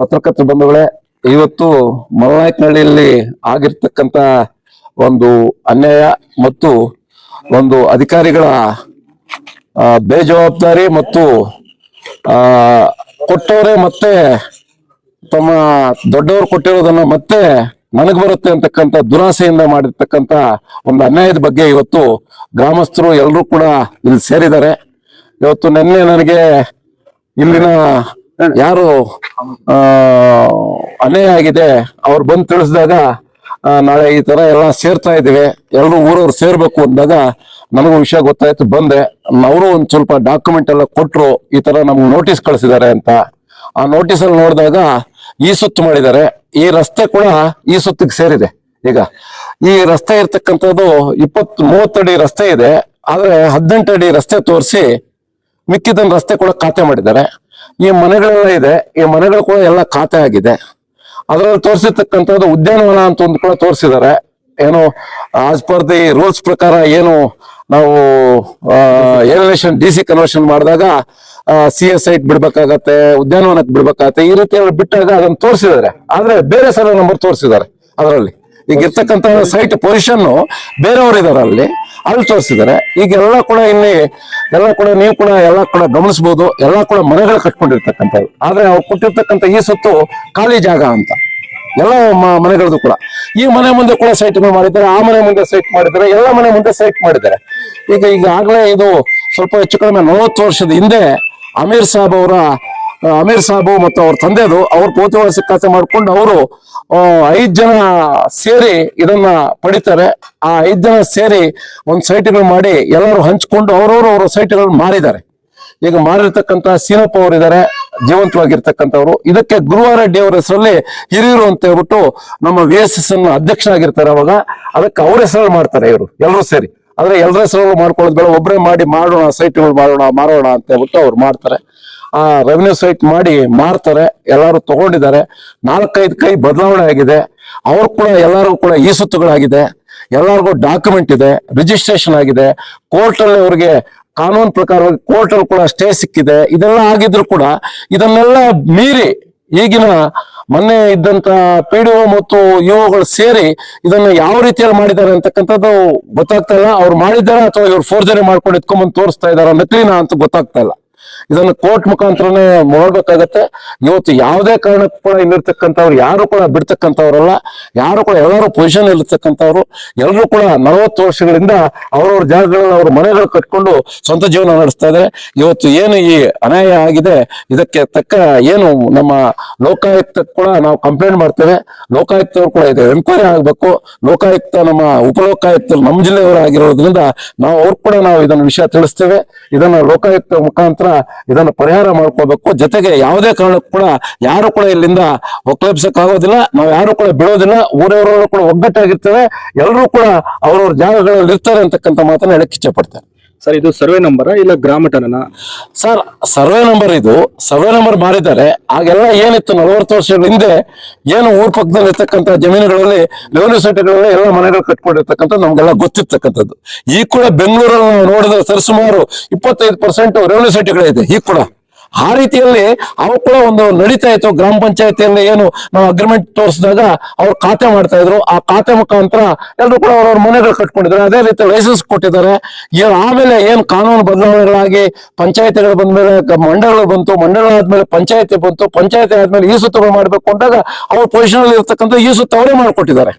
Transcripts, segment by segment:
ಪತ್ರಕರ್ತ ಬಂಧುಗಳೇ, ಇವತ್ತು ಮಲನಾಯಕನಹಳ್ಳಿಯಲ್ಲಿ ಆಗಿರ್ತಕ್ಕಂತ ಒಂದು ಅನ್ಯಾಯ ಮತ್ತು ಒಂದು ಅಧಿಕಾರಿಗಳ ಬೇಜವಾಬ್ದಾರಿ ಮತ್ತು, ಆ, ಕೊಟ್ಟವರೇ ಮತ್ತೆ ತಮ್ಮ ದೊಡ್ಡವರು ಕೊಟ್ಟಿರೋದನ್ನ ಮತ್ತೆ ನನಗ್ ಬರುತ್ತೆ ಅಂತಕ್ಕಂಥ ದುರಾಸೆಯಿಂದ ಮಾಡಿರ್ತಕ್ಕಂಥ ಒಂದು ಅನ್ಯಾಯದ ಬಗ್ಗೆ ಇವತ್ತು ಗ್ರಾಮಸ್ಥರು ಎಲ್ಲರೂ ಕೂಡ ಇಲ್ಲಿ ಸೇರಿದ್ದಾರೆ. ಇವತ್ತು ನಿನ್ನೆ ನನಗೆ ಇಲ್ಲಿನ ಯಾರು ಅನ್ಯಾಯ ಆಗಿದೆ, ಅವ್ರು ಬಂದು ತಿಳಿಸಿದಾಗ ನಾಳೆ ಈ ತರ ಎಲ್ಲ ಸೇರ್ತಾ ಇದೀವಿ ಎಲ್ಲರೂ ಊರವ್ರು ಸೇರ್ಬೇಕು ಅಂದಾಗ ನನಗೂ ವಿಷಯ ಗೊತ್ತಾಯ್ತು, ಬಂದೆ. ಅವರು ಒಂದ್ ಸ್ವಲ್ಪ ಡಾಕ್ಯುಮೆಂಟ್ ಎಲ್ಲ ಕೊಟ್ರು, ಈ ತರ ನಮ್ಗೆ ನೋಟಿಸ್ ಕಳಿಸಿದ್ದಾರೆ ಅಂತ. ಆ ನೋಟಿಸ್ ಅಲ್ಲಿ ನೋಡಿದಾಗ ಈ ಸುತ್ತು ಮಾಡಿದ್ದಾರೆ. ಈ ರಸ್ತೆ ಕೂಡ ಈ ಸುತ್ತಿಗೆ ಸೇರಿದೆ. ಈಗ ಈ ರಸ್ತೆ ಇರ್ತಕ್ಕಂಥದ್ದು ಇಪ್ಪತ್ ಮೂವತ್ತಡಿ ರಸ್ತೆ ಇದೆ, ಆದ್ರೆ ಹದಿನೆಂಟು ಅಡಿ ರಸ್ತೆ ತೋರಿಸಿ ಮಿಕ್ಕಿದ್ದನ್ನು ರಸ್ತೆ ಕೂಡ ಖಾತೆ ಮಾಡಿದ್ದಾರೆ. ಈ ಮನೆಗಳೆಲ್ಲ ಇದೆ, ಈ ಮನೆಗಳು ಕೂಡ ಎಲ್ಲ ಖಾತೆ ಆಗಿದೆ. ಅದರಲ್ಲಿ ತೋರಿಸಿರ್ತಕ್ಕಂಥದ್ದು ಉದ್ಯಾನವನ ಅಂತ ಒಂದು ಕೂಡ ತೋರಿಸಿದ್ದಾರೆ. ಏನು ಆಸ್ ಪರ್ ದಿ ರೂಲ್ಸ್ ಪ್ರಕಾರ ಏನು ನಾವು ಏಲಿನೇಷನ್ ಡಿ ಸಿ ಕನ್ವರ್ಷನ್ ಮಾಡಿದಾಗ ಸಿ ಎಸ್ ಐಟ್ ಬಿಡ್ಬೇಕಾಗತ್ತೆ, ಉದ್ಯಾನವನಕ್ಕೆ ಬಿಡ್ಬೇಕಾಗತ್ತೆ, ಈ ರೀತಿ ಬಿಟ್ಟಾಗ ಅದನ್ನ ತೋರಿಸಿದ್ದಾರೆ. ಆದ್ರೆ ಬೇರೆ ಸಲ ನಂಬರ್ ತೋರಿಸಿದ್ದಾರೆ ಅದರಲ್ಲಿ. ಈಗ ಇರ್ತಕ್ಕಂಥ ಸೈಟ್ ಪೊಸಿಷನ್ ಬೇರೆಯವರು ಇದಾರೆ ಅಲ್ಲಿ. ಅಲ್ಲಿ ತೋರಿಸಿದ್ದಾರೆ ಈಗ ಎಲ್ಲ ಕೂಡ ಇಲ್ಲಿ ಎಲ್ಲ ಕೂಡ ನೀವು ಕೂಡ ಎಲ್ಲ ಕೂಡ ಗಮನಿಸಬಹುದು ಎಲ್ಲ ಕೂಡ ಮನೆಗಳು ಕಟ್ಕೊಂಡಿರ್ತಕ್ಕಂಥದ್ದು ಆದ್ರೆ ಅವ್ರು ಕೊಟ್ಟಿರ್ತಕ್ಕಂಥ ಈ ಸುತ್ತು ಖಾಲಿ ಜಾಗ ಅಂತ. ಎಲ್ಲ ಮನೆಗಳದ್ದು ಕೂಡ. ಈ ಮನೆ ಮುಂದೆ ಕೂಡ ಸೈಟ್ ಮಾಡಿದ್ದಾರೆ. ಆ ಮನೆ ಮುಂದೆ ಸೈಟ್ ಮಾಡಿದ್ದಾರೆ. ಎಲ್ಲ ಮನೆ ಮುಂದೆ ಸೈಟ್ ಮಾಡಿದ್ದಾರೆ. ಈಗ ಈಗಾಗಲೇ ಇದು ಸ್ವಲ್ಪ ಹೆಚ್ಚು ಕಡಿಮೆ ನಲವತ್ತು ವರ್ಷದ ಹಿಂದೆ ಅಮೀರ್ ಸಾಬ್ ಅವರ ಅಮೀರ್ ಸಾಬು ಮತ್ತು ಅವ್ರ ತಂದೆದು ಅವ್ರ ಪೋತಿವಾಸಿ ಖಾತೆ ಮಾಡ್ಕೊಂಡು ಅವರು ಐದು ಜನ ಸೇರಿ ಇದನ್ನ ಪಡಿತಾರೆ. ಆ ಐದು ಜನ ಸೇರಿ ಒಂದು ಸೈಟ್ಗಳು ಮಾಡಿ ಎಲ್ಲರೂ ಹಂಚ್ಕೊಂಡು ಅವ್ರವ್ರು ಅವರ ಸೈಟ್ಗಳನ್ನು ಮಾರಿದ್ದಾರೆ. ಈಗ ಮಾರಿರ್ತಕ್ಕಂತ ಸೀನಪ್ಪ ಅವರು ಇದ್ದಾರೆ ಜೀವಂತವಾಗಿರ್ತಕ್ಕಂಥವ್ರು. ಇದಕ್ಕೆ ಗುರುವಾರ ಗುರುವಾರೆಡ್ಡಿ ಅವರ ಹೆಸರಲ್ಲಿ ಹಿರಿಯರು ಅಂತ ಹೇಳ್ಬಿಟ್ಟು ನಮ್ಮ ವಿ ಎಸ್ ಎಸ್ ಅನ್ನ ಅಧ್ಯಕ್ಷರಾಗಿರ್ತಾರೆ ಅವಾಗ. ಅದಕ್ಕೆ ಅವ್ರ ಹೆಸರಲ್ಲಿ ಮಾಡ್ತಾರೆ ಇವರು ಎಲ್ಲರೂ ಸೇರಿ. ಆದ್ರೆ ಎಲ್ಲರ ಹೆಸರಲ್ಲೂ ಮಾಡ್ಕೊಳ್ಳೋದು ಬೇಡ ಒಬ್ಬರೇ ಮಾಡಿ ಮಾಡೋಣ, ಸೈಟ್ಗಳು ಮಾಡೋಣ, ಮಾರೋಣ ಅಂತ ಹೇಳ್ಬಿಟ್ಟು ಅವ್ರು ಮಾಡ್ತಾರೆ. ಆ ರೆವೆನ್ಯೂ ಸೈಟ್ ಮಾಡಿ ಮಾರ್ತಾರೆ, ಎಲ್ಲರೂ ತಗೊಂಡಿದ್ದಾರೆ. ನಾಲ್ಕೈದು ಕೈ ಬದಲಾವಣೆ ಆಗಿದೆ. ಅವ್ರು ಕೂಡ, ಎಲ್ಲರೂ ಕೂಡ ಈ ಸುತ್ತುಗಳಾಗಿದೆ. ಎಲ್ಲರಿಗೂ ಡಾಕ್ಯುಮೆಂಟ್ ಇದೆ ರಿಜಿಸ್ಟ್ರೇಷನ್ ಆಗಿದೆ. ಕೋರ್ಟಲ್ಲಿ ಅವ್ರಿಗೆ ಕಾನೂನು ಪ್ರಕಾರವಾಗಿ ಕೋರ್ಟಲ್ಲಿ ಕೂಡ ಸ್ಟೇ ಸಿಕ್ಕಿದೆ. ಇದೆಲ್ಲ ಆಗಿದ್ರು ಕೂಡ ಇದನ್ನೆಲ್ಲ ಮೀರಿ ಈಗಿನ ಮೊನ್ನೆ ಇದ್ದಂತ ಪಿ ಡಿ ಮತ್ತು ಇವುಗಳು ಸೇರಿ ಇದನ್ನ ಯಾವ ರೀತಿಯಲ್ಲಿ ಮಾಡಿದ್ದಾರೆ ಅಂತಕ್ಕಂಥದ್ದು ಗೊತ್ತಾಗ್ತಾ ಇಲ್ಲ. ಅವ್ರು ಮಾಡಿದ್ದಾರೆ ಅಥವಾ ಇವ್ರು ಫೋರ್ಜರಿ ಮಾಡ್ಕೊಂಡು ಎತ್ಕೊಂಡ್ಬಂದು ತೋರಿಸ್ತಾ ಇದಾರ ನಕಲಿನ ಅಂತ ಗೊತ್ತಾಗ್ತಾ ಇಲ್ಲ. ಇದನ್ನು ಕೋರ್ಟ್ ಮುಖಾಂತರನೇ ನೋಡ್ಬೇಕಾಗತ್ತೆ. ಇವತ್ತು ಯಾವುದೇ ಕಾರಣಕ್ಕೂ ಕೂಡ ಇಲ್ಲಿರ್ತಕ್ಕಂಥವ್ರು, ಯಾರು ಕೂಡ ಬಿಡ್ತಕ್ಕಂಥವ್ರಲ್ಲ, ಯಾರು ಕೂಡ ಎಲ್ಲರೂ ಪೊಸಿಷನ್ ಇರ್ತಕ್ಕಂಥವ್ರು, ಎಲ್ಲರೂ ಕೂಡ ನಲವತ್ತು ವರ್ಷಗಳಿಂದ ಅವ್ರವ್ರ ಜಾಗಗಳನ್ನ ಅವ್ರ ಮನೆಗಳು ಕಟ್ಕೊಂಡು ಸ್ವಂತ ಜೀವನ ನಡೆಸ್ತಾ ಇದ್ದಾರೆ. ಇವತ್ತು ಏನು ಈ ಅನ್ಯಾಯ ಆಗಿದೆ, ಇದಕ್ಕೆ ತಕ್ಕ ಏನು ನಮ್ಮ ಲೋಕಾಯುಕ್ತ ಕೂಡ ನಾವು ಕಂಪ್ಲೇಂಟ್ ಮಾಡ್ತೇವೆ. ಲೋಕಾಯುಕ್ತವ್ರು ಕೂಡ ಇದೆ ಎಂಕ್ವೈರಿ ಆಗ್ಬೇಕು. ಲೋಕಾಯುಕ್ತ ನಮ್ಮ ಉಪಲೋಕಾಯುಕ್ತರು ನಮ್ಮ ಜಿಲ್ಲೆಯವರು ಆಗಿರೋದ್ರಿಂದ ನಾವು ಅವ್ರು ಕೂಡ ನಾವು ಇದನ್ನ ವಿಷಯ ತಿಳಿಸ್ತೇವೆ. ಇದನ್ನ ಲೋಕಾಯುಕ್ತ ಮುಖಾಂತರ ಇದನ್ನ ಪರಿಹಾರ ಮಾಡ್ಕೋಬೇಕು. ಜೊತೆಗೆ ಯಾವುದೇ ಕಾರಣಕ್ಕೂ ಕೂಡ ಯಾರು ಕೂಡ ಇಲ್ಲಿಂದ ಆಗೋದಿಲ್ಲ ನಾವು ಯಾರು ಕೂಡ ಬಿಡೋದಿಲ್ಲ ಊರವರವರು ಕೂಡ ಒಗ್ಗಟ್ಟಾಗಿರ್ತೇವೆ ಎಲ್ಲರೂ ಕೂಡ ಅವ್ರವ್ರ ಜಾಗಗಳಲ್ಲಿ ಇರ್ತಾರೆ ಅಂತಕ್ಕಂಥ ಮಾತನ್ನ ಹೇಳಕ್ ಇಚ್ಛೆ ಪಡ್ತೇನೆ. ಸರ್ ಇದು ಸರ್ವೆ ನಂಬರ್ ಇಲ್ಲ ಗ್ರಾಮಟನನ ಸರ್ ಸರ್ವೆ ನಂಬರ್ ಇದು. ಸರ್ವೆ ನಂಬರ್ ಮಾಡಿದ್ದಾರೆ. ಆಗೆಲ್ಲ ಏನಿತ್ತು ನಲವತ್ತು ವರ್ಷಗಳ ಹಿಂದೆ, ಏನು ಊರ್ ಪಕ್ಕದಲ್ಲಿ ಇರ್ತಕ್ಕಂಥ ಜಮೀನುಗಳಲ್ಲಿ ರೆವೆನ್ಯೂ ಸೈಟ್ಗಳಲ್ಲಿ ಎಲ್ಲ ಮನೆಗಳು ಕಟ್ಕೊಂಡಿರ್ತಕ್ಕಂಥ ನಮ್ಗೆಲ್ಲ ಗೊತ್ತಿರ್ತಕ್ಕಂಥದ್ದು. ಈ ಕೂಡ ಬೆಂಗಳೂರಲ್ಲಿ ನೋಡಿದ್ರೆ ಸರಿಸುಮಾರು ಇಪ್ಪತ್ತೈದು ಪರ್ಸೆಂಟ್ ರೆವೆನ್ಯೂ ಸೈಟ್ಗಳಿದೆ ಈ ಕೂಡ. ಆ ರೀತಿಯಲ್ಲಿ ಅವ್ರು ಕೂಡ ಒಂದು ನಡೀತಾ ಇತ್ತು ಗ್ರಾಮ ಪಂಚಾಯತಿಯಲ್ಲಿ ಏನು ನಾವು ಅಗ್ರಿಮೆಂಟ್ ತೋರಿಸಿದಾಗ ಅವ್ರು ಖಾತೆ ಮಾಡ್ತಾ ಇದ್ರು. ಆ ಖಾತೆ ಮುಖಾಂತರ ಎಲ್ಲರೂ ಕೂಡ ಅವ್ರವ್ರ ಮನೆಗಳು ಕಟ್ಕೊಂಡಿದ್ದಾರೆ ಅದೇ ರೀತಿ ಲೈಸೆನ್ಸ್ ಕೊಟ್ಟಿದ್ದಾರೆ. ಆಮೇಲೆ ಏನ್ ಕಾನೂನು ಬದಲಾವಣೆಗಳಾಗಿ ಪಂಚಾಯತಿಗಳು ಬಂದ್ಮೇಲೆ ಮಂಡಳಗಳು ಬಂತು ಮಂಡಳ ಆದ್ಮೇಲೆ ಪಂಚಾಯತಿ ಬಂತು, ಪಂಚಾಯತಿ ಆದ್ಮೇಲೆ ಈ ಸುತ್ತಗಳು ಮಾಡ್ಬೇಕು ಅಂದಾಗ ಅವ್ರ ಪೊಸಿಷನ್ ಅಲ್ಲಿ ಇರ್ತಕ್ಕಂಥ ಈ ಸುತ್ತ ಅವರೇ ಮಾಡ್ಕೊಟ್ಟಿದ್ದಾರೆ.